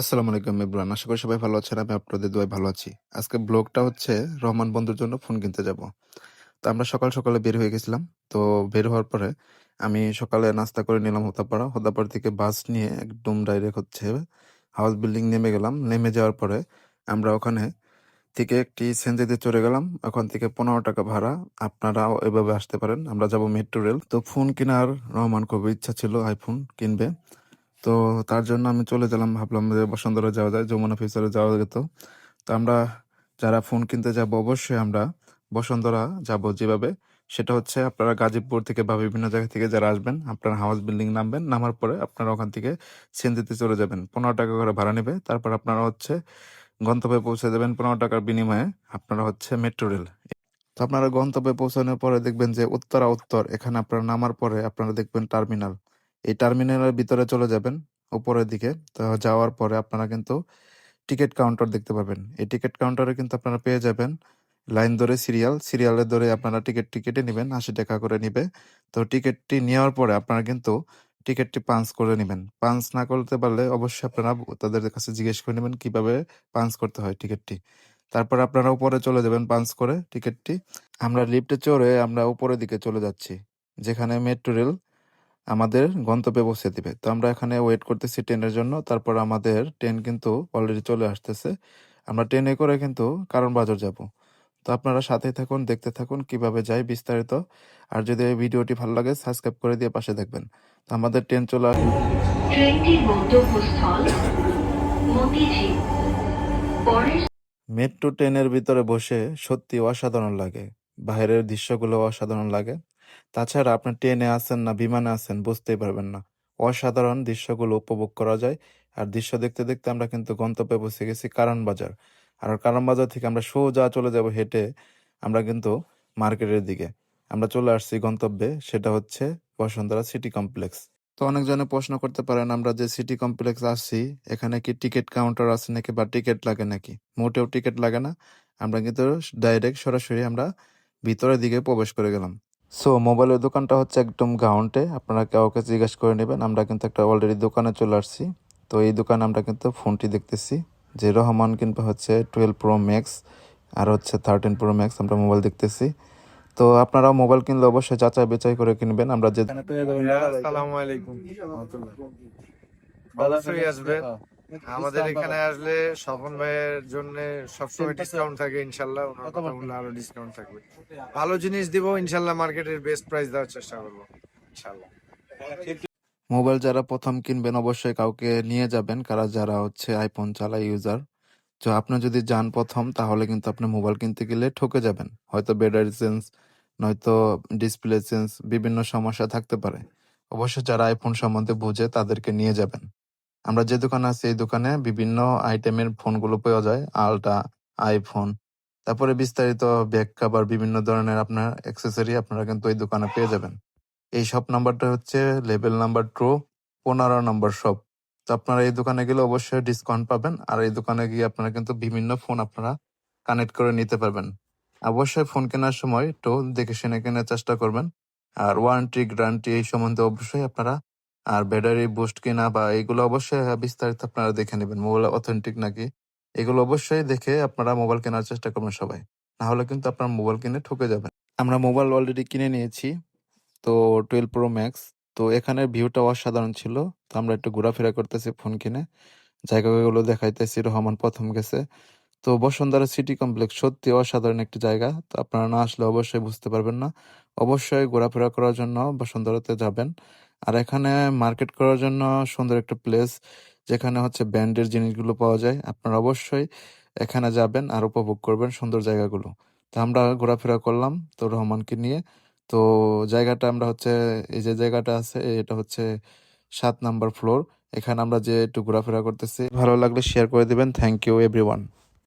আসসালামু আলাইকুম ইব্রান আশা করি সবাই ভালো আছেন, আমি আপনাদের দোয়ায় ভালো আছি। আজকে ব্লগটা হচ্ছে রহমান বন্ধুর জন্য ফোন কিনতে যাব। তো আমরা সকাল সকালে বের হয়ে গেছিলাম। তো বের হওয়ার পরে আমি সকালে নাস্তা করে নিলাম হোতাপাড়া। হোতাপাড়া থেকে বাস নিয়ে একদম ডাইরেক্ট হচ্ছে হাউস বিল্ডিং নেমে গেলাম। নেমে যাওয়ার পরে আমরা ওখানে থেকে একটি সেনজিতে চলে গেলাম। ওখান থেকে পনেরো টাকা ভাড়া। আপনারাও এভাবে আসতে পারেন। আমরা যাব মেট্রো রেল। তো ফোন কেনার রহমান খুব ইচ্ছা ছিল আইফোন কিনবে। তো তার জন্য আমি চলে গেলাম, ভাবলাম যে বসুন্ধরা যাওয়া যায়, যমুনা ফিউচারে যাওয়া যেত। তো আমরা যারা ফোন কিনতে যাব, অবশ্যই আমরা বসুন্ধরা যাব যেভাবে। সেটা হচ্ছে আপনারা গাজীপুর থেকে বা বিভিন্ন জায়গা থেকে যারা আসবেন, আপনারা হাউস বিল্ডিং নামবেন, নামার পরে আপনারা ওখান থেকে সিএনজিতে চলে যাবেন। পনেরো টাকা করে ভাড়া নেবে, তারপর আপনারা হচ্ছে গন্তব্যে পৌঁছে দেবেন পনেরো টাকার বিনিময়ে, আপনারা হচ্ছে মেট্রো রেল। তো আপনারা গন্তব্যে পৌঁছানোর পরে দেখবেন যে উত্তরা উত্তর, এখানে আপনারা নামার পরে আপনারা দেখবেন টার্মিনাল। এই টার্মিনালের ভিতরে চলে যাবেন, উপরের দিকে। তো যাওয়ার পরে আপনারা কিন্তু টিকিট কাউন্টার দেখতে পাবেন এই টিকিট কাউন্টারে কিন্তু আপনারা পেয়ে যাবেন লাইন ধরে সিরিয়াল। সিরিয়ালের ধরে আপনারা টিকিট টিকিটে নেবেন, আশি টাকা করে নিবে। তো টিকিটটি নেওয়ার পরে আপনারা কিন্তু টিকিটটি পাঞ্চ করে নেবেন। পাঞ্চ না করতে পারলে অবশ্যই আপনারা তাদের কাছে জিজ্ঞেস করে নেবেন কীভাবে পাঞ্চ করতে হয় টিকিটটি। তারপর আপনারা উপরে চলে যাবেন পাঞ্চ করে টিকিটটি। আমরা লিফটে চড়ে আমরা উপরের দিকে চলে যাচ্ছি, যেখানে মেট্রো রেল আমাদের গন্তব্যে পৌঁছে দিবে। তো আমরা এখানে ওয়েট করতেছি ট্রেনের জন্য। তারপর আমাদের ট্রেন কিন্তু অলরেডি চলে আসতেছে। আমরা ট্রেনে করে কিন্তু কারণ বাজার যাব। তো আপনারা সাথে থাকুন দেখতে থাকুন কীভাবে যাই বিস্তারিত। আর যদি এই ভিডিওটি ভালো লাগে সাবস্ক্রাইব করে দিয়ে পাশে দেখবেন। তো আমাদের ট্রেন চলে আস ট্রেনটির গন্তব্যস্থল মতিঝিল। পরের মেট্রো ট্রেনের ভিতরে বসে সত্যি অসাধারণ লাগে। বাইরের দৃশ্যগুলো অসাধারণ লাগে। তাছাড়া আপনি ট্রেনে আছেন না, বিমানে আছেন, বুঝতেই পারবেন না। অসাধারণ দৃশ্যগুলো উপভোগ করা যায়। আর দৃশ্য দেখতে দেখতে আমরা কিন্তু গন্তব্যে পৌঁছে গেছি কারণ বাজার আর কারণ বাজার থেকে আমরা সোজা চলে যাব হেঁটে আমরা কিন্তু মার্কেটের দিকে। আমরা চলে আসছি গন্তব্যে, সেটা হচ্ছে বসুন্ধরা সিটি কমপ্লেক্স। তো অনেকজনে প্রশ্ন করতে পারেন, আমরা যে সিটি কমপ্লেক্স আসছি, এখানে কি টিকিট কাউন্টার আছে নাকি বা টিকিট লাগে নাকি? মোটেও টিকিট লাগে না। আমরা কিন্তু ডাইরেক্ট সরাসরি আমরা ভিতরের দিকে প্রবেশ করে গেলাম। সো মোবাইলের দোকানটা হচ্ছে একদম গ্রাউন্ডে আপনারা কাউকে জিজ্ঞেস করে নেবেন আমরা কিন্তু একটা অলরেডি দোকানে চলে আসছি। তো এই দোকানে আমরা কিন্তু ফোনটি দেখতেছি। যে রহমান কিনবে হচ্ছে টুয়েলভ প্রো ম্যাক্স আর হচ্ছে থার্টিন প্রো ম্যাক্স আমরা মোবাইল দেখতেছি। তো আপনারা মোবাইল কিনলে অবশ্যই যাচাই বেচাই করে কিনবেন। আমরা যে আসসালামু আলাইকুম। আসবে আমাদের এখানে আসলে স্বপন ভাইয়ের জন্য সবসময় ডিসকাউন্ট থাকে ইনশাল্লাহ ওনার আরও ডিসকাউন্ট থাকবে। ভালো জিনিস দিব ইনশাল্লাহ মার্কেটের বেস্ট প্রাইস দেওয়ার চেষ্টা করব ইনশাল্লাহ। মোবাইল যারা প্রথম কিনবেন অবশ্যই কাউকে নিয়ে যাবেন কারা যারা হচ্ছে আইফোন চালায় ইউজার তো আপনি যদি যান প্রথম তাহলে কিন্তু আপনি মোবাইল কিনতে গেলে ঠকে যাবেন। হয়তো ব্যাটারি চেঞ্জ নয়তো ডিসপ্লে চেঞ্জ বিভিন্ন সমস্যা থাকতে পারে। অবশ্যই যারা আইফোন সম্বন্ধে বুঝে তাদেরকে নিয়ে যাবেন। আমরা যে দোকানে আছি, এই দোকানে বিভিন্ন আইটেমের ফোনগুলো পাওয়া যায় আলট্রা আইফোন তারপরে বিস্তারিত ব্যাক কাভার বিভিন্ন ধরনের আপনার অ্যাক্সেসরি আপনারা কিন্তু এই দোকানে পেয়ে যাবেন। এই শপ নাম্বারটা হচ্ছে লেভেল নাম্বার টু পনেরো নম্বর শপ তো আপনারা এই দোকানে গেলে অবশ্যই ডিসকাউন্ট পাবেন আর এই দোকানে গিয়ে আপনারা কিন্তু বিভিন্ন ফোন আপনারা কানেক্ট করে নিতে পারবেন। অবশ্যই ফোন কেনার সময় একটু দেখে শুনে কেনার চেষ্টা করবেন। আর ওয়ারেন্টি গ্যারান্টি এই সম্বন্ধে অবশ্যই আপনারা আর ব্যাটারি বুস্ট কিনা বা এগুলো অবশ্যই বিস্তারিত আপনারা দেখে নেবেন। মোবাইল অথেন্টিক নাকি? এগুলো অবশ্যই দেখে আপনারা মোবাইল কেনার চেষ্টা করবেন সবাই। না হলে কিন্তু আপনার মোবাইল কিনে ঠকে যাবেন। আমরা মোবাইল অলরেডি কিনে নিয়েছি, তো টুয়েলভ প্রো ম্যাক্স তো এখানের ভিউটা অসাধারণ ছিল। তো আমরা একটু ঘোরাফেরা করতেছি ফোন কিনে। জায়গাগুলো দেখাইতেছি, রহমান প্রথম গেছে। তো বসুন্ধরা সিটি কমপ্লেক্স সত্যি অসাধারণ একটি জায়গা। তো আপনারা না আসলে অবশ্যই বুঝতে পারবেন না। অবশ্যই ঘোরাফেরা করার জন্য বসুন্ধরাতে যাবেন। আর এখানে মার্কেট করার জন্য সুন্দর একটা প্লেস যেখানে হচ্ছে ব্যান্ডের জিনিসগুলো পাওয়া যায়। আপনারা অবশ্যই এখানে যাবেন আর উপভোগ করবেন সুন্দর জায়গাগুলো। তো আমরা ঘোরাফেরা করলাম তো রহমানকে নিয়ে। তো জায়গাটা আমরা হচ্ছে, এই যে জায়গাটা আছে, এটা হচ্ছে সাত নাম্বার ফ্লোর এখানে আমরা যে একটু ঘোরাফেরা করতেছি, ভালো লাগলে শেয়ার করে দিবেন। Thank you everyone